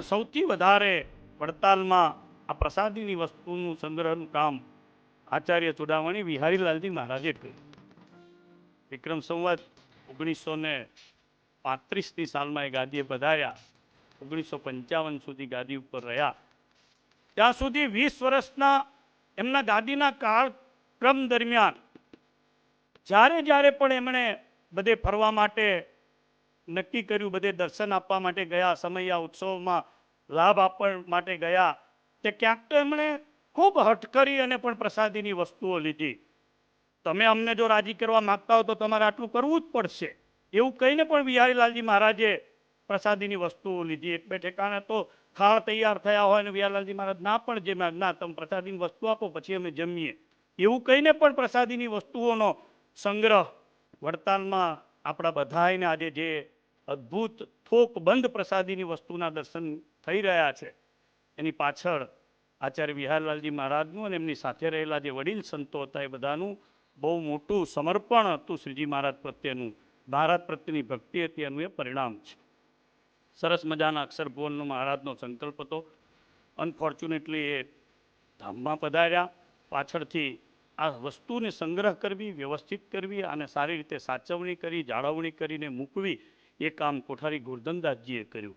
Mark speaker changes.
Speaker 1: સૌથી વધારે વડતાલમાં આ પ્રસાદીની વસ્તુનું સંગ્રહનું કામ આચાર્ય ચુડામણી વિહારીલાલજી મહારાજે કર્યું. વિક્રમ સંવત ઓગણીસો ને પાંત્રીસની સાલમાં એ ગાદીએ પધાર્યા. ઓગણીસો પંચાવન સુધી ગાદી ઉપર રહ્યા. ત્યાં સુધી વીસ વર્ષના એમના ગાદીના કાળક્રમ દરમિયાન જ્યારે જ્યારે પણ એમણે બધે ફરવા માટે નક્કી કર્યું, બધે દર્શન આપવા માટે ગયા, સમૈયા ઉત્સવમાં લાભ આપવા માટે ગયા, તે ક્યાંક તો એમણે ખૂબ હટકરી અને પણ પ્રસાદીની વસ્તુઓ લીધી. તમે અમને જો રાજી કરવા માંગતા હો તો તમારે આટલું કરવું જ પડશે. એવું કહીને પણ બિહારીલાલજી મહારાજે પ્રસાદીની વસ્તુઓ લીધી. એક બે ઠેકાણે તો ખાણ તૈયાર થયા હોય અને બિહારીલાલજી મહારાજ, ના પણ જે ના, તમે પ્રસાદીની વસ્તુ આપો, પછી અમે જમીએ. એવું કહીને પણ પ્રસાદીની વસ્તુઓનો સંગ્રહ વડતાલમાં આપણા બધાને આજે જે અદ્ભુત થોક બંધ પ્રસાદીની વસ્તુના દર્શન થઈ રહ્યા છે. એની પાછળ આચાર્ય વિહારલાલજી મહારાજનું અને એમની સાથે રહેલા જે વડીલ સંતો હતા એ બધાનું બહુ મોટું સમર્પણ હતું શ્રીજી મહારાજ પ્રત્યેનું. મહારાજ પ્રત્યેની ભક્તિ હતી, એનું એ પરિણામ છે. સરસ મજાના અક્ષર ભુવનનો મહારાજનો સંકલ્પ હતો. અનફોર્ચ્યુનેટલી એ ધામમાં પધાર્યા. પાછળથી આ વસ્તુને સંગ્રહ કરવી, વ્યવસ્થિત કરવી અને સારી રીતે સાચવણી કરી, જાળવણી કરીને મૂકવી એ કામ કોઠારી ગોરધનદાસજીએ કર્યું.